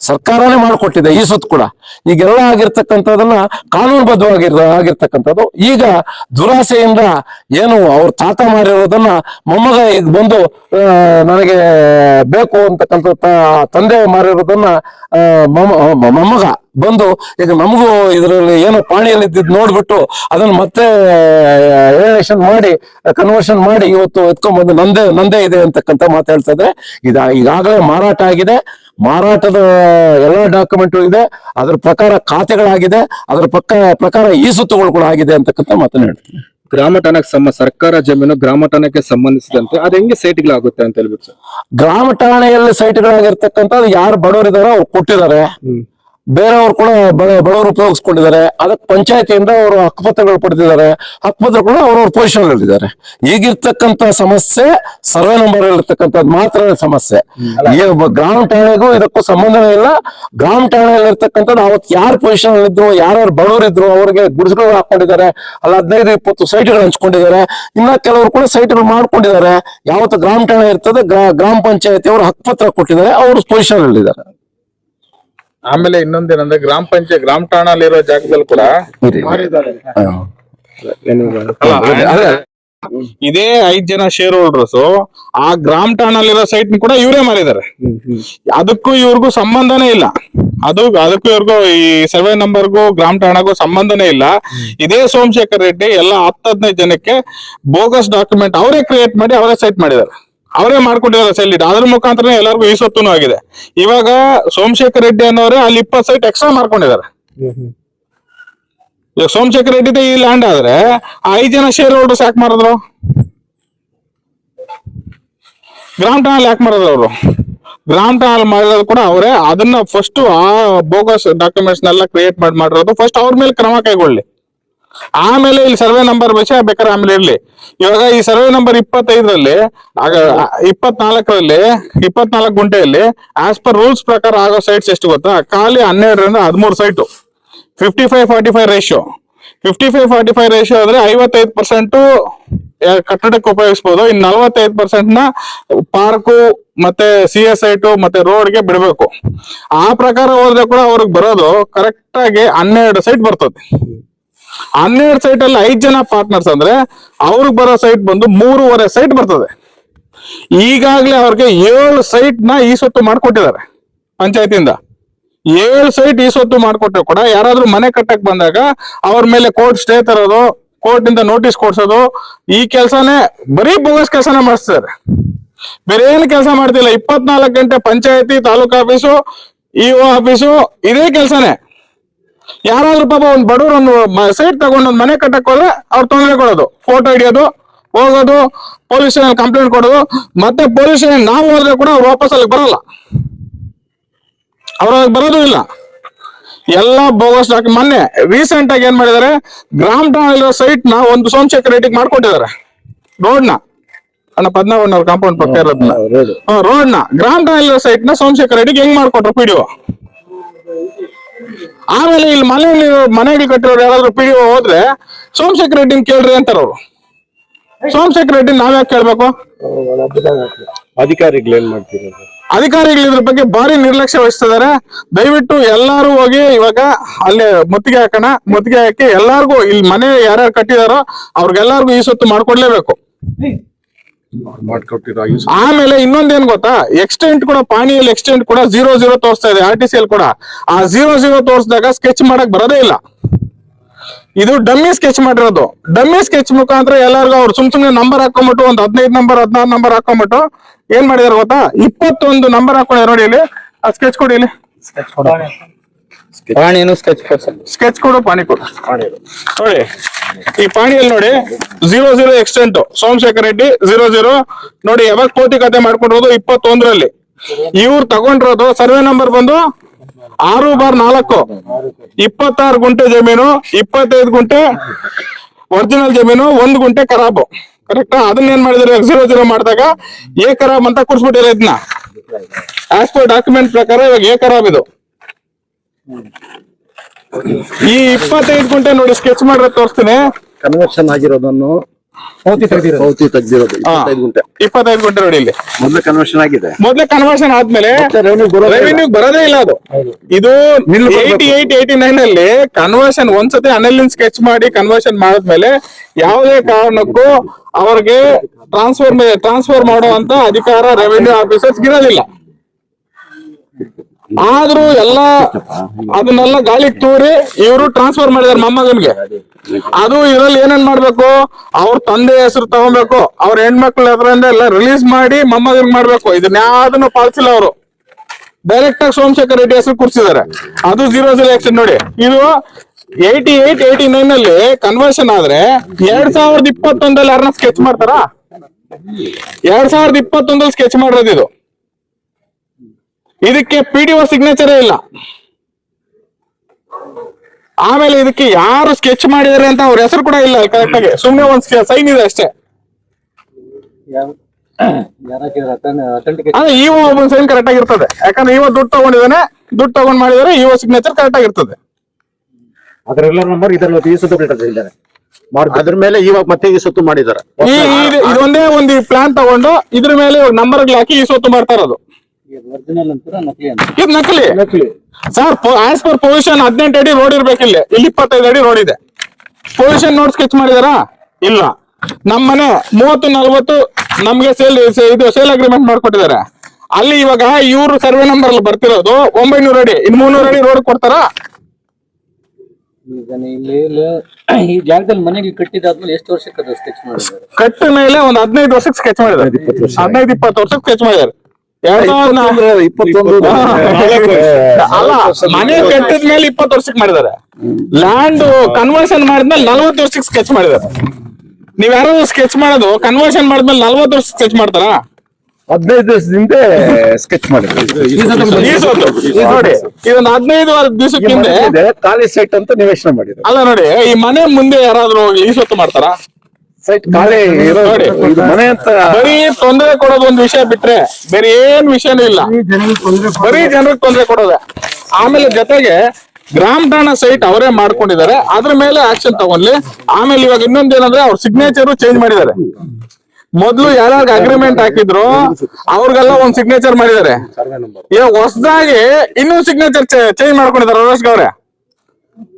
ಸರ್ಕಾರನೇ ಮಾಡಿಕೊಟ್ಟಿದೆ ಈ ಸುತ್ತು ಕೂಡ. ಈಗೆಲ್ಲ ಆಗಿರ್ತಕ್ಕಂಥದನ್ನ ಕಾನೂನುಬದ್ಧವಾಗಿರ್ ಆಗಿರ್ತಕ್ಕಂಥದ್ದು. ಈಗ ದುರಾಸೆಯಿಂದ ಏನು ಅವ್ರ ತಾತ ಮಾಡಿರೋದನ್ನ ಮೊಮ್ಮಗ ಈಗ ಬಂದು ನನಗೆ ಬೇಕು ಅಂತಕ್ಕಂಥ ತಂದೆ ಮಾರಿರೋದನ್ನ ಮೊಮ್ಮಗ ಬಂದು ಈಗ ನಮಗೂ ಇದರಲ್ಲಿ ಏನು ಪಾಣಿಯಲ್ಲಿ ಇದ್ದಿದ್ದು ನೋಡ್ಬಿಟ್ಟು ಅದನ್ನ ಮತ್ತೆ ಎಲಿನೇಷನ್ ಮಾಡಿ ಕನ್ವರ್ಷನ್ ಮಾಡಿ ಇವತ್ತು ಎತ್ಕೊಂಡ್ ಬಂದು ನಂದೇ ನಂದೇ ಇದೆ ಅಂತಕ್ಕಂಥ ಮಾತಾಡ್ತಾ ಇದ್ರೆ, ಇದ ಈಗಾಗಲೇ ಮಾರಾಟ ಆಗಿದೆ. ಮಾರಾಟದ ಎಲ್ಲ ಡಾಕ್ಯುಮೆಂಟ್ ಇದೆ. ಅದರ ಪ್ರಕಾರ ಖಾತೆಗಳಾಗಿದೆ. ಅದರ ಪಕ್ಕ ಪ್ರಕಾರ ಈ ಸುತ್ತುಗಳು ಕೂಡ ಆಗಿದೆ ಅಂತಕ್ಕಂಥ ಮಾತನ್ನ ಹೇಳ್ತೀನಿ. ಗ್ರಾಮಟನಕ್ಕೆ ಸಂಬಂಧ ಸರ್ಕಾರ ಜಮೀನು ಗ್ರಾಮಟನಕ್ಕೆ ಸಂಬಂಧಿಸಿದಂತೆ ಅದು ಹೆಂಗೆ ಸೈಟ್ಗಳಾಗುತ್ತೆ ಅಂತ ಹೇಳ್ಬಿಟ್ಟು ಗ್ರಾಮ ಠಾಣೆಯಲ್ಲಿ ಸೈಟ್ಗಳಾಗಿರ್ತಕ್ಕಂಥದ್ದು ಯಾರು ಬಡವರಿದಾರೋ ಅವ್ರು ಕೊಟ್ಟಿದ್ದಾರೆ. ಬೇರೆಯವರು ಕೂಡ ಬಡ- ಬಡವರು ಉಪಯೋಗಿಸ್ಕೊಂಡಿದ್ದಾರೆ. ಅದಕ್ಕೆ ಪಂಚಾಯತಿಯಿಂದ ಅವರು ಹಕ್ಕುಪತ್ರಗಳು ಪಡೆದಿದ್ದಾರೆ. ಹಕ್ಕುಪತ್ರಗಳು ಅವ್ರವ್ರ ಪೊಸಿಷನ್ ಇದ್ದಾರೆ ಈಗಿರ್ತಕ್ಕಂತ ಸಮಸ್ಯೆ ಸರ್ವೆ ನಂಬರ್ ಇರ್ತಕ್ಕಂಥದ್ದು ಮಾತ್ರ ಸಮಸ್ಯೆ ಈ ಗ್ರಾಮ ಠಾಣೆಗೂ ಇದಕ್ಕೂ ಸಂಬಂಧನೇ ಇಲ್ಲ. ಗ್ರಾಮ ಠಾಣೆಯಲ್ಲಿ ಇರ್ತಕ್ಕಂಥದ್ದು ಅವತ್ತು ಯಾರು ಪೊಸಿಷನ್ ಇದ್ರು ಯಾರ್ಯಾರು ಬಡವರು ಇದ್ರು ಅವ್ರಿಗೆ ಗುಡಿಸಲು ಹಾಕೊಂಡಿದ್ದಾರೆ. ಅಲ್ಲ ಹದಿನೈದು ಇಪ್ಪತ್ತು ಸೈಟ್ಗಳು ಹಂಚ್ಕೊಂಡಿದ್ದಾರೆ. ಇನ್ನ ಕೆಲವರು ಕೂಡ ಸೈಟ್ಗಳು ಮಾಡ್ಕೊಂಡಿದ್ದಾರೆ. ಯಾವತ್ತು ಗ್ರಾಮ ಠಾಣೆ ಇರ್ತದೆ ಗ್ರಾ- ಗ್ರಾಮ ಪಂಚಾಯತಿ ಅವರು ಹಕ್ಕುಪತ್ರ ಕೊಟ್ಟಿದ್ದಾರೆ ಅವರು ಪೊಸಿಷನ್ ಇದ್ದಾರೆ ಆಮೇಲೆ ಇನ್ನೊಂದೇನಂದ್ರೆ ಗ್ರಾಮ ಪಂಚಾಯತ್ ಗ್ರಾಮ ಠಾಣಲ್ಲಿರೋ ಜಾಗದಲ್ಲಿ ಕೂಡ ಇದೇ ಐದ್ ಜನ ಶೇರ್ ಹೋಲ್ಡರ್ಸ್ ಆ ಗ್ರಾಮ ಠಾಣಲ್ಲಿರೋ ಸೈಟ್ ಕೂಡ ಇವರೇ ಮಾರಿದ್ದಾರೆ. ಅದಕ್ಕೂ ಇವ್ರಿಗೂ ಸಂಬಂಧನೇ ಇಲ್ಲ. ಅದು ಅದಕ್ಕೂ ಇವ್ರಿಗೂ ಈ ಸರ್ವೆ ನಂಬರ್ಗೂ ಗ್ರಾಮ ಠಾಣಗೂ ಸಂಬಂಧನೇ ಇಲ್ಲ. ಇದೇ ಸೋಮಶೇಖರ್ ರೆಡ್ಡಿ ಎಲ್ಲ ಹತ್ತು ಹದಿನೈದು ಜನಕ್ಕೆ ಬೋಗಸ್ ಡಾಕ್ಯುಮೆಂಟ್ ಅವರೇ ಕ್ರಿಯೇಟ್ ಮಾಡಿ ಅವರೇ ಸೈಟ್ ಮಾಡಿದ್ದಾರೆ. ಅವರೇ ಮಾಡ್ಕೊಂಡಿದ್ದಾರೆ ಸೆಲ್ಲಿಟ್ ಅದ್ರ ಮುಖಾಂತರ ಎಲ್ಲರಿಗೂ ಈ ಸೊತ್ತುನು ಆಗಿದೆ. ಇವಾಗ ಸೋಮಶೇಖರ್ ರೆಡ್ಡಿ ಅನ್ನೋರೇ ಅಲ್ಲಿ ಇಪ್ಪತ್ತು ಸೈಟ್ ಎಕ್ಸ್ಟ್ರಾ ಮಾಡ್ಕೊಂಡಿದ್ದಾರೆ ಈಗ ಸೋಮಶೇಖರ್ ರೆಡ್ಡಿ ಈ ಲ್ಯಾಂಡ್ ಆದ್ರೆ ಐದ್ ಜನ ಶೇರ್ ಹೋಲ್ಡರ್ಸ್ ಯಾಕೆ ಮಾಡಿದ್ರು ಗ್ರಾಮ್ ಅಲ್ಲಿ ಯಾಕೆ ಮಾಡಿದ್ರು ಅವರು? ಗ್ರಾಮ್ ಅಲ್ಲಿ ಮಾಡಿರೋದು ಕೂಡ ಅವರೇ ಅದನ್ನ ಫಸ್ಟ್ ಆ ಬೋಗಸ್ ಡಾಕ್ಯುಮೆಂಟ್ಸ್ ನೆಲ್ಲ ಕ್ರಿಯೇಟ್ ಮಾಡಿ ಮಾಡಿರೋದು ಫಸ್ಟ್ ಅವ್ರ ಮೇಲೆ ಕ್ರಮ ಕೈಗೊಳ್ಳಿ. ಆಮೇಲೆ ಇಲ್ಲಿ ಸರ್ವೆ ನಂಬರ್ ವಿಷಯ ಬೇಕಾದ್ರೆ ಆಮೇಲೆ ಇರ್ಲಿ. ಇವಾಗ ಈ ಸರ್ವೆ ನಂಬರ್ ಇಪ್ಪತ್ತೈದರಲ್ಲಿ, ಆಗ ಇಪ್ಪತ್ನಾಲ್ಕರಲ್ಲಿ, ಇಪ್ಪತ್ನಾಲ್ಕು ಗುಂಟೆಯಲ್ಲಿ ಆಸ್ ಪರ್ ರೂಲ್ಸ್ ಪ್ರಕಾರ ಆಗೋ ಸೈಟ್ಸ್ ಎಷ್ಟು ಗೊತ್ತಾ? ಖಾಲಿ ಹನ್ನೆರಡರಿಂದ ಹದಿಮೂರು site fifty five forty five ratio fifty five forty five ratio ಅಂದ್ರೆ ಐವತ್ತೈದು ಪರ್ಸೆಂಟ್ ಕಟ್ಟಡಕ್ಕೆ ಉಪಯೋಗಿಸಬಹುದು ಇನ್ನು ನಲ್ವತ್ತೈದು ಪರ್ಸೆಂಟ್ನ ಪಾರ್ಕು ಮತ್ತೆ ಸಿ ಎಸ್ ಐಟು ಮತ್ತೆ ರೋಡ್ಗೆ ಬಿಡಬೇಕು. ಆ ಪ್ರಕಾರ ಹೋದ್ರೆ ಕೂಡ ಅವ್ರಿಗೆ ಬರೋದು ಕರೆಕ್ಟ್ ಆಗಿ ಹನ್ನೆರಡು ಸೈಟ್ ಬರ್ತದೆ. ಹನ್ನೆರಡು ಸೈಟ್ ಅಲ್ಲಿ ಐದ್ ಜನ ಪಾರ್ಟ್ನರ್ಸ್ ಅಂದ್ರೆ ಅವ್ರಿಗೆ ಬರೋ ಸೈಟ್ ಬಂದು ಮೂರುವರೆ ಸೈಟ್ ಬರ್ತದೆ. ಈಗಾಗಲೇ ಅವ್ರಿಗೆ ಏಳು ಸೈಟ್ನ ಈ ಸೊತ್ತು ಮಾಡ್ಕೊಟ್ಟಿದ್ದಾರೆ ಪಂಚಾಯತಿಯಿಂದ. ಏಳು ಸೈಟ್ ಈ ಸೊತ್ತು ಮಾಡ್ಕೊಟ್ರೆ ಕೂಡ ಯಾರಾದ್ರೂ ಮನೆ ಕಟ್ಟಕ್ ಬಂದಾಗ ಅವ್ರ ಮೇಲೆ ಕೋರ್ಟ್ ಸ್ಟೇ ತರೋದು ಕೋರ್ಟ್ ಇಂದ ನೋಟಿಸ್ ಕೊಡ್ಸೋದು, ಈ ಕೆಲಸನೇ ಬರೀ ಬೋಗಸ್ ಕೆಲಸನ ಮಾಡಿಸ್ತಾರೆ ಬೇರೆ ಏನು ಕೆಲಸ ಮಾಡ್ತಿಲ್ಲ. ಇಪ್ಪತ್ನಾಲ್ಕು ಗಂಟೆ ಪಂಚಾಯತಿ, ತಾಲೂಕು ಆಫೀಸು ಇಒ ಆಫೀಸು ಇದೇ ಕೆಲಸನೇ. ಯಾರಾದ್ರೂ ಪಾಪ ಒಂದ್ ಬಡವ್ರು ಒಂದು ಸೈಟ್ ತಗೊಂಡು ಒಂದ್ ಮನೆ ಕಟ್ಟಕ್ ಹೋದ್ರೆ ಅವ್ರು ತೊಂದರೆ ಕೊಡೋದು. ಫೋಟೋ ಹಿಡಿಯೋದು ಹೋಗೋದು ಪೊಲೀಸ್ ಸ್ಟೇಷನ್ ಕಂಪ್ಲೇಂಟ್ ಕೊಡೋದು ಮತ್ತೆ ಪೊಲೀಸ್ ಸ್ಟೇಷನ್ ನಾವು ಹೋದ್ರೆ ಕೂಡ ಅವ್ರು ವಾಪಸ್ ಅಲ್ಲಿ ಬರಲ್ಲ. ಅವ್ರ ಬರೋದು ಇಲ್ಲ. ಎಲ್ಲ ಬೋಗಸ್ ಡಾಕ್ ಮೊನ್ನೆ ರೀಸೆಂಟ್ ಆಗಿ ಏನ್ ಮಾಡಿದ್ದಾರೆ ಗ್ರಾಮ್ ಠಾಣೆಲಿರೋ ಸೈಟ್ನ ಒಂದು ಸೋಮಶೇಖರ್ ರೆಡ್ಡಿಗೆ ಮಾಡ್ಕೊಟ್ಟಿದ್ದಾರೆ ರೋಡ್ನ. ಅಣ್ಣ ಪದ್ಮಾವಣ್ಣ ಕಾಂಪೌಂಡ್ ಪಕ್ಕ ಇರೋದನ್ನ ರೋಡ್ನ. ಗ್ರಾಮ್ ಠಾಣೆಲಿರೋ ಸೈಟ್ನ ಸೋಮಶೇಖರ್ ರೆಡ್ಡಿಗೆ ಹೆಂಗ್ ಮಾಡ್ಕೊಟ್ರು ಪಿಡಿಒ ಆಮೇಲೆ ಇಲ್ಲಿ ಮನೆಯಲ್ಲಿ ಮನೆಯಲ್ಲಿ ಕಟ್ಟಿರೋರು ಯಾರಾದ್ರೂ ಪಿ ಹೋದ್ರೆ ಸೋಮಶೇಖರ್ ರೆಡ್ಡಿನ ಕೇಳ್ರಿ ಅಂತಾರ ಅವ್ರು. ಸೋಮಶೇಖರ್ ರೆಡ್ಡಿ ನಾವ್ಯಾಕೆ ಕೇಳ್ಬೇಕು? ಅಧಿಕಾರಿಗಳು ಏನ್ ಮಾಡ್ತಿರೋದು ಅಧಿಕಾರಿಗಳು ಇದ್ರ ಬಗ್ಗೆ ಭಾರಿ ನಿರ್ಲಕ್ಷ್ಯ ವಹಿಸ್ತಿದ್ದಾರೆ. ದಯವಿಟ್ಟು ಎಲ್ಲಾರು ಹೋಗಿ ಇವಾಗ ಅಲ್ಲೇ ಮುತ್ತಿಗೆ ಹಾಕೋಣ. ಮುತ್ತಿಗೆ ಹಾಕಿ ಎಲ್ಲಾರ್ಗು ಇಲ್ಲಿ ಮನೆ ಯಾರ್ಯಾರು ಕಟ್ಟಿದಾರೋ ಅವ್ರಿಗೆಲ್ಲಾರ್ಗು ಈ ಸೊತ್ತು ಮಾಡ್ಕೊಡ್ಲೇಬೇಕು. ಮಾಡ್ಕೊಟ್ಟಿರೋ ಯೂಸ್ ಆಮೇಲೆ ಇನ್ನೊಂದೇನ್ ಗೊತ್ತಾ? ಎಕ್ಸ್ಟೆಂಟ್ ಕೂಡ ಪಾಣಿಯಲ್ಲಿ ಎಕ್ಸ್ಟೆಂಟ್ ಕೂಡ ಜೀರೋ ಜೀರೋ ತೋರಿಸ್ತಾ ಇದೆ ಆರ್ ಟಿ ಸಿ ಕೂಡ. ಆ ಜೀರೋ ಜೀರೋ ತೋರಿಸಿದಾಗ ಸ್ಕೆಚ್ ಮಾಡಕ್ ಬರೋದೇ ಇಲ್ಲ. ಇದು ಡಮ್ಮಿ ಸ್ಕೆಚ್ ಮಾಡಿರೋದು. ಡಮ್ಮಿ ಸ್ಕೆಚ್ ಮುಖಾಂತರ ಎಲ್ಲರಿಗೂ ಅವ್ರು ಸುಮ್ ಸುಮ್ನೆ ನಂಬರ್ ಹಾಕೊಂಬಿಟ್ಟು ಒಂದ್ ಹದಿನೈದು ನಂಬರ್ ಹದಿನಾರು ನಂಬರ್ ಹಾಕೊಂಬಿಟ್ಟು ಏನ್ ಮಾಡಿದಾರೆ ಗೊತ್ತಾ? ಇಪ್ಪತ್ತೊಂದು ನಂಬರ್ ಹಾಕೊಂಡಿದ್ದಾರೆ ನೋಡಿ ಇಲ್ಲಿ. ಆ ಸ್ಕೆಚ್ ಕೊಡಿ ಇಲ್ಲಿ. ಸ್ಕೆಚ್ ಸ್ಕೆಚ್ ಸ್ಕೆಚ್ ಕೊಡು. ಪಾಣಿ ಕೊಡು. ನೋಡಿ. ಈ ಪಾಣಿಯಲ್ಲಿ ನೋಡಿ zero zero extent Somashekar Reddy zero zero ನೋಡಿ, ಯಾವಾಗ ಕೋತಿ ಕತೆ ಮಾಡ್ಕೊಂಡಿರೋದು ಇಪ್ಪತ್ತೊಂದರಲ್ಲಿ. ಇವ್ರು ತಗೊಂಡಿರೋದು ಸರ್ವೆ ನಂಬರ್ ಬಂದು ಆರು ಬಾರ್ ನಾಲ್ಕು. ಇಪ್ಪತ್ತಾರು ಗುಂಟೆ ಜಮೀನು, ಇಪ್ಪತ್ತೈದು ಗುಂಟೆ ಒರಿಜಿನಲ್ ಜಮೀನು, ಒಂದು ಗುಂಟೆ ಖರಾಬು ಕರೆಕ್ಟಾ ಅದನ್ನ ಏನ್ ಮಾಡಿದ್ರೆ ಜೀರೋ ಜೀರೋ ಮಾಡಿದಾಗ ಏ ಖರಾಬ್ ಅಂತ ಕೂರ್ಸ್ಬಿಟ್ಟಿರೋ ಇದನ್ನ ಆಸ್ ಪರ್ ಡಾಕ್ಯುಮೆಂಟ್ ಪ್ರಕಾರ ಇವಾಗ ಏ ಖರಾಬ್ ಇದು. ಈ ಇಪ್ಪತ್ತೈದು ಗುಂಟೆ ನೋಡಿ ಸ್ಕೆಚ್ ಮಾಡ್ರೆ ತೋರಿಸ್ತೀನಿ. ಕನ್ವರ್ಷನ್ ಆಗಿರೋದನ್ನು ತೆಗ್ದಿರೋದು. ತೆಗ್ದಿರೋದು. ಇಪ್ಪತ್ತೈದು ಗುಂಟೆ. ಇಪ್ಪತ್ತೈದು ಗುಂಟೆ ನೋಡಿ ಇಲ್ಲಿ. ಮೊದಲು ಕನ್ವರ್ಷನ್ ಆಗಿದೆ. ಮೊದ್ಲೇ ಕನ್ವರ್ಷನ್ ಆದ್ಮೇಲೆ revenue ಬರೋದೇ ಇಲ್ಲ. ರೆವಿನ್ಯೂ ಬರೋದೇ ಇಲ್ಲ ಅದು. ಇದು ಏಯ್ಟಿ ಏಯ್ಟ್ ಏಯ್ಟಿ ನೈನ್ ಅಲ್ಲಿ ಕನ್ವರ್ಷನ್ ಒಂದ್ಸತಿ ಅನಲಿನ್ ಸ್ಕೆಚ್ ಮಾಡಿ ಕನ್ವರ್ಷನ್ ಮಾಡಿದ್ಮೇಲೆ ಯಾವುದೇ ಕಾರಣಕ್ಕೂ ಅವ್ರಿಗೆ ಟ್ರಾನ್ಸ್ಫರ್ ಟ್ರಾನ್ಸ್ಫರ್ ಮಾಡುವಂತ ಅಧಿಕಾರ ರೆವಿನ್ಯೂ ಆಫೀಸರ್ಸ್ ಇರೋದಿಲ್ಲ. ಆದ್ರೂ ಎಲ್ಲ ಅದನ್ನೆಲ್ಲ ಗಾಳಿ ತೂರಿ ಇವರು ಟ್ರಾನ್ಸ್ಫರ್ ಮಾಡಿದಾರೆ ಮೊಮ್ಮಗನ್ಗೆ. ಅದು ಇದ್ರಲ್ಲಿ ಏನೇನ್ ಮಾಡ್ಬೇಕು? ಅವ್ರ ತಂದೆ ಹೆಸರು ತಗೊಬೇಕು. ಅವ್ರ ಹೆಣ್ಮಕ್ಳ ಅದ್ರಿಂದ ಎಲ್ಲ ರಿಲೀಸ್ ಮಾಡಿ ಮೊಮ್ಮಗನ್ ಮಾಡ್ಬೇಕು. ಇದನ್ನ ಯಾವ್ದನ್ನು ಪಾಲಿಸಿಲ್ಲ ಅವರು. ಡೈರೆಕ್ಟ್ ಆಗಿ ಸೋಮಶೇಖರ್ ರೆಡ್ಡಿ ಹೆಸರು ಕೂರ್ಸಿದ್ದಾರೆ. ಅದು ಜೀರೋ ಜೀರೋ ಆಕ್ಷನ್ ನೋಡಿ. ಇದು ಏಯ್ಟಿ ಏಯ್ಟ್ ಏಯ್ಟಿ ನೈನ್ ಅಲ್ಲಿ ಕನ್ವರ್ಷನ್ ಆದ್ರೆ ಎರಡ್ ಸಾವಿರದ ಇಪ್ಪತ್ತೊಂದಲ್ಲಿ ಯಾರನ್ನ ಸ್ಕೆಚ್ ಮಾಡ್ತಾರಾ? ಎರಡ್ ಸಾವಿರದ ಇಪ್ಪತ್ತೊಂದಲ್ಲಿ ಸ್ಕೆಚ್ ಮಾಡಿರೋದು ಇದು. ಇದಕ್ಕೆ ಪಿ ಡಿ ಒ ಸಿಗ್ನೇಚರೇ ಇಲ್ಲ. ಆಮೇಲೆ ಇದಕ್ಕೆ ಯಾರು ಸ್ಕೆಚ್ ಮಾಡಿದಾರೆ ಅಂತ ಅವ್ರ ಹೆಸರು ಕೂಡ ಇಲ್ಲ ಕರೆಕ್ಟ್ ಆಗಿ. ಸುಮ್ನೆ ಒಂದ್ ಸೈನ್ ಇದೆ ಅಷ್ಟೇ. ಅದೇ ಇವ ಒಬ್ಬನ್ ಸೈನ್ ಕರೆಕ್ಟ್ ಆಗಿರ್ತದೆ. ಯಾಕಂದ್ರೆ ಇವ ದುಡ್ಡು ತಗೊಂಡಿದ್ದಾನೆ ದುಡ್ಡು ತಗೊಂಡ್ ಮಾಡಿದಾರೆ ಇವ ಸಿಗ್ನೇಚರ್ ಕರೆಕ್ಟ್ ಆಗಿರ್ತದೆ. ಅದ್ರೆಲ್ಲ ನಂಬರ್ ಇದರಲ್ಲಿ ಈ ಸತ್ತು ಇದ್ದಾರೆ. ಅದ್ರ ಮೇಲೆ ಇವಾಗ ಮತ್ತೆ ಈ ಸತ್ತು ಮಾಡಿದ್ದಾರೆ. ಈ ಈ- ಇದೊಂದೇ ಒಂದು ಪ್ಲಾನ್ ತಗೊಂಡು ಇದ್ರ ಮೇಲೆ ನಂಬರ್ ಹಾಕಿ ಈ ಸೊತ್ತು ಮಾಡ್ತಾ ಇರೋದು. ಇದು ನಕಲಿ. ಸರ್ ಆಸ್ ಪರ್ ಪೊಸಿಷನ್ ಹದಿನೆಂಟು ಅಡಿ ರೋಡ್ ಇರ್ಬೇಕಿಲ್ಲ ಇಲ್ಲಿ. ಇಪ್ಪತ್ತೈದು ಅಡಿ ರೋಡ್ ಇದೆ. ಪೊಸಿಷನ್ ನೋಡ್ ಸ್ಕೆಚ್ ಮಾಡಿದಾರ? ಇಲ್ಲ. ನಮ್ಮನೆ ಮೂವತ್ತು ನಲ್ವತ್ತು ನಮ್ಗೆ ಸೇಲ್ ಇದು ಸೇಲ್ ಅಗ್ರಿಮೆಂಟ್ ಮಾಡ್ಕೊಟ್ಟಿದ್ದಾರೆ. ಅಲ್ಲಿ ಇವಾಗ ಇವ್ರು ಸರ್ವೆ ನಂಬರ್ ಅಲ್ಲಿ ಬರ್ತಿರೋದು ಒಂಬೈನೂರ ಅಡಿ. ಇನ್ ಮುನ್ನೂರ ಅಡಿ ರೋಡ್ ಕೊಡ್ತಾರಾ? ಈ ಜಾಗದಲ್ಲಿ ಮನೆಗೆ ಕಟ್ಟಿದಾದ್ಮೇಲೆ ಎಷ್ಟು ವರ್ಷಕ್ಕೆ ಅದು ಸ್ಕೆಚ್ ಮಾಡಿದ್ದಾರೆ? ಕಟ್ಟ ಮೇಲೆ ಒಂದು ಹದಿನೈದು ವರ್ಷಕ್ಕೆ ಸ್ಕೆಚ್ ಮಾಡಿದ್ದಾರೆ. ಹದಿನೈದು ಇಪ್ಪತ್ತು ವರ್ಷಕ್ಕೆ ಸ್ಕೆಚ್ ಮಾಡಿದ್ದಾರೆ. ಮನೆ ಕಟ್ಟಿದ ಮೇಲೆ ಇಪ್ಪತ್ತು ವರ್ಷಕ್ಕೆ ಮಾಡಿದಾರೆ ಲ್ಯಾಂಡ್ ಕನ್ವರ್ಷನ್ ಮಾಡಿದ್ಮೇಲೆ ನಲ್ವತ್ತು ವರ್ಷಕ್ಕೆ ಸ್ಕೆಚ್ ಮಾಡಿದಾರೆ ನೀವ್ ಯಾರು ಸ್ಕೆಚ್ ಮಾಡೋದು ಕನ್ವರ್ಷನ್ ಮಾಡಿದ್ಮೇಲೆ ನಲ್ವತ್ತು ವರ್ಷ ಸ್ಕೆಚ್ ಮಾಡ್ತಾರಾ? ಹದಿನೈದು ದಿವಸದಿಂದ ಸ್ಕೆಚ್ ಮಾಡಿದ್ರು. ಈ ಸೊತ್ತು ಇದು ನೋಡಿ ಇದೊಂದು ಹದಿನೈದು ದಿವಸಕ್ಕೆ ಹಿಂದೆ ಇದೆ, ಖಾಲಿ ಸೈಟ್ ಅಂತ ನಿವೇಶನ ಮಾಡಿದ್ರು. ಅಲ್ಲ ನೋಡಿ ಈ ಮನೆ ಮುಂದೆ ಯಾರಾದ್ರೂ ಈ ಸೊತ್ತು ಮಾಡ್ತಾರಾ? ಸೈಟ್ ಖಾಲಿ ಇರೋ ನೋಡಿ. ಇದು ಮನೆ ಅಂತ ಬರೀ ತೊಂದರೆ ಕೊಡೋದು ಒಂದ್ ವಿಷಯ ಬಿಟ್ರೆ ಬೇರೆ ಏನ್ ವಿಷಯನೂ ಇಲ್ಲ. ಬರೀ ಜನರಿಗೆ ತೊಂದರೆ ಕೊಡೋದೆ. ಆಮೇಲೆ ಜೊತೆಗೆ ಗ್ರಾಮ ಠಾಣ ಸೈಟ್ ಅವರೇ ಮಾಡ್ಕೊಂಡಿದ್ದಾರೆ. ಅದ್ರ ಮೇಲೆ ಆಕ್ಷನ್ ತಗೊಂಡ್ಲಿ. ಆಮೇಲೆ ಇವಾಗ ಇನ್ನೊಂದೇನಂದ್ರೆ ಅವ್ರ ಸಿಗ್ನೇಚರ್ ಚೇಂಜ್ ಮಾಡಿದ್ದಾರೆ. ಮೊದ್ಲು ಯಾರ್ಯಾರಿಗೆ ಅಗ್ರಿಮೆಂಟ್ ಹಾಕಿದ್ರು ಅವ್ರಿಗೆಲ್ಲ ಒಂದ್ ಸಿಗ್ನೇಚರ್ ಮಾಡಿದ್ದಾರೆ. ಇವಾಗ ಹೊಸದಾಗಿ ಇನ್ನೊಂದು ಸಿಗ್ನೇಚರ್ ಚೇಂಜ್ ಮಾಡ್ಕೊಂಡಿದ್ದಾರೆ ರಮೇಶ್ ಗೌರೆ.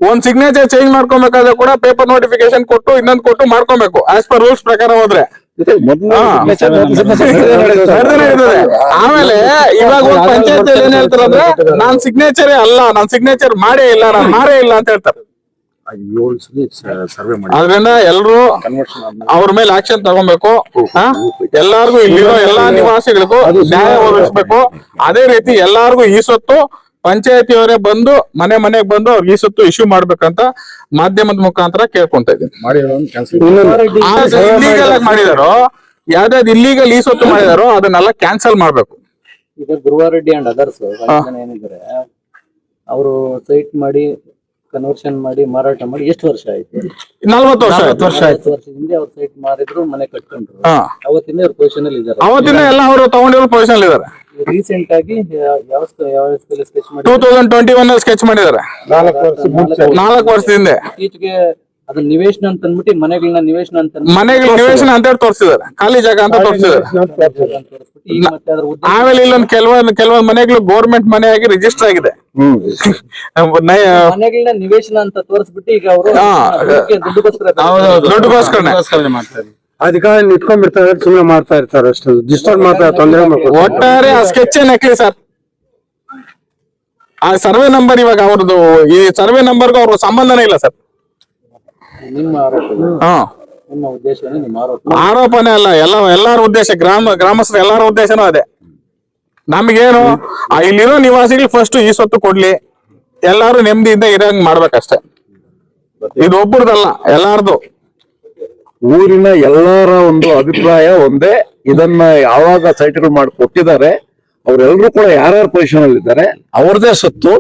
ಒಂದ್ ಸಿಗ್ನೇಚರ್ ಚೇಂಜ್ ಮಾಡ್ಕೊಬೇಕಾದ್ರೆ ಕೂಡ ಪೇಪರ್ ನೋಟಿಫಿಕೇಶನ್ ಕೊಟ್ಟು ಇನ್ನೊಂದ್ ಕೊಟ್ಟು ಮಾಡ್ಕೊಬೇಕು ಆಸ್ ಪರ್ ರೂಲ್ಸ್ ಪ್ರಕಾರ ಹೋದ್ರೆ. ಆಮೇಲೆ ಇವಾಗ ಪಂಚಾಯತ್ ಏನ್ ಹೇಳ್ತಾರಂದ್ರೆ ನಾನ್ ಸಿಗ್ನೇಚರ್ ಅಲ್ಲ ನಾನ್ ಸಿಗ್ನೇಚರ್ ಮಾಡೇ ಇಲ್ಲ ನಾನ್ ಮಾಡೇ ಇಲ್ಲ ಅಂತ ಹೇಳ್ತಾರೆ. ಸರ್ವೆ ಮಾಡಿ. ಆದ್ರಿಂದ ಎಲ್ರು ಅವ್ರ ಮೇಲೆ ಆಕ್ಷನ್ ತಗೊಬೇಕು. ಹಾ? ಎಲ್ಲಾರ್ಗು ಇಲ್ಲಿರೋ ಎಲ್ಲಾ ನಿವಾಸಿಗಳಿಗೂ ನ್ಯಾಯ ಒದಗಿಸ್ಬೇಕು. ಅದೇ ರೀತಿ ಎಲ್ಲಾರ್ಗು ಈ ಸೊತ್ತು ಪಂಚಾಯತಿಯವರೇ ಬಂದು ಮನೆ ಮನೆಗ್ ಬಂದು ಅವ್ರಿಗೆ ಈ ಸುತ್ತು ಇಶ್ಯೂ ಮಾಡ್ಬೇಕಂತ ಮಾಧ್ಯಮದ ಮುಖಾಂತರ ಕೇಳ್ಕೊಂತ ಇದ್ದೀನಿ. ಇಲ್ಲಿಗಲ್ ಮಾಡಿದಾರೋ? ಯಾವ್ದಾವ್ದು ಇಲ್ಲಿಗಲ್ ಈ ಸುತ್ತು ಮಾಡಿದಾರೋ ಅದನ್ನೆಲ್ಲ ಕ್ಯಾನ್ಸಲ್ ಮಾಡ್ಬೇಕು. ಈಗ ಗುರುವಾರೆಡ್ಡಿ ಅಂಡ್ ಅದರ್ಸ್ ಏನಿದ್ರೆ ಅವರು ಸೈಟ್ ಮಾಡಿ ಕನ್ವರ್ಷನ್ ಮಾಡಿ ಮಾರಾಟ ಮಾಡಿ ಎಷ್ಟು ವರ್ಷ ಆಯ್ತು? ನಲ್ವತ್ತು ವರ್ಷ ಆಯ್ತು. ವರ್ಷ ಹಿಂದೆ ಅವ್ರ ಸೈಟ್ ಮಾರಿದ್ರು ಮನೆ ಕಟ್ಕೊಂಡ್ರು. ಅವತ್ತಿನ ಅವತ್ತಿಂದ ಅವ್ರ ಪೊಸಿಷನ್ ಅಲ್ಲಿ ಇದ್ದಾರೆ. ಅವತ್ತಿಂದ ಎಲ್ಲ ಅವರು ತಗೊಂಡಿರೋ ಪೊಸಿಷನ್ ಇದಾರೆ ರೀಸೆಂಟ್ ಆಗಿ ಯಾವ- ಯಾವ ಸ್ಕೆಚ್ ಮಾಡಿ two thousand twenty one sketch ಮಾಡಿದ್ದಾರೆ. ನಾಲ್ಕು ವರ್ಷದಿಂದ ಇತ್ತೀಚೆಗೆ ಅದನ್ನ ನಿವೇಶನ ಅಂತ ಅಂದ್ಬಿಟ್ಟು ಮನೆಗಳನ್ನ ನಿವೇಶನ ಅಂತ ಮನೆಗಳ ನಿವೇಶನ ಅಂತ ಹೇಳಿ ತೋರಿಸಿದ್ದಾರೆ. ಖಾಲಿ ಜಾಗ ಅಂತ ತೋರಿಸಿದಾರೆ ಈಗ ಮತ್ತೆ ಅದ್ರ ಉದ್ದೇಶ ಆಮೇಲೆ ಇಲ್ಲೊಂದು ಕೆಲವೊಂದು ಕೆಲವೊಂದು ಮನೆಗಳು ಗೋರ್ಮೆಂಟ್ ಆಗಿ ರಿಜಿಸ್ಟರ್ ಆಗಿದೆ. ಮನೆಗಳನ್ನ ನಿವೇಶನ ಅಂತ ತೋರಿಸ್ಬಿಟ್ಟು ಈಗ ಅವರು ದುಡ್ಡುಗೋಸ್ಕರ ದುಡ್ಡುಗೋಸ್ಕರ ದುಡ್ಡುಗೋಸ್ಕರನೇ. ಅಧಿಕಾರಿ ಇಟ್ಕೊಂಡ್ಬಿಡ್ತಾರೆ ಸುಮ್ಮನೆ ಮಾಡ್ತಾ ಇರ್ತಾರೆ ಅಷ್ಟೇ. ಡಿಸ್ಟರ್ಬ್ ಮಾಡ್ತಾರೆ ತೊಂದರೆ ಮಾಡ್ತಾರೆ ಒಟ್ಟಾರೆ ಆ ಸ್ಕೆಚ್ ನಕಲಿ ಸರ್ ಆ ಸರ್ವೆ ನಂಬರ್ ಇವಾಗ ಅವ್ರದ್ದು ಈ ಸರ್ವೆ ನಂಬರ್ಗೂ ಅವ್ರ ಸಂಬಂಧನೇ ಇಲ್ಲ ಸರ್ ನಿಮ್ಮ. ಹಾ. ಆರೋಪನೇ ಅಲ್ಲ ಎಲ್ಲ ಎಲ್ಲಾರ ಉದ್ದೇಶ ಗ್ರಾಮ ಗ್ರಾಮಸ್ಥರ ಎಲ್ಲಾರ ಉದ್ದೇಶನೂ ಅದೇ. ನಮ್ಗೇನು ಆ ಇಲ್ಲಿರೋ ನಿವಾಸಿಗಳು ಫಸ್ಟ್ ಈ ಸೊತ್ತು ಕೊಡ್ಲಿ. ಎಲ್ಲಾರು ನೆಮ್ಮದಿಯಿಂದ ಇರಂಗ್ ಮಾಡ್ಬೇಕಷ್ಟೇ. ಇದು ಒಬ್ಬರದಲ್ಲ ಎಲ್ಲಾರ್ದು. ಊರಿನ ಎಲ್ಲರ ಒಂದು ಅಭಿಪ್ರಾಯ ಒಂದೇ. ಇದನ್ನ ಯಾವಾಗ ಸೈಟ್ಗಳು ಮಾಡಿ ಕೊಟ್ಟಿದ್ದಾರೆ ಅವರೆಲ್ಲರೂ ಕೂಡ ಯಾರ್ಯಾರ ಪೊಸಿಷನ್ ಅಲ್ಲಿ ಇದ್ದಾರೆ ಅವ್ರದೇ ಸತ್ತು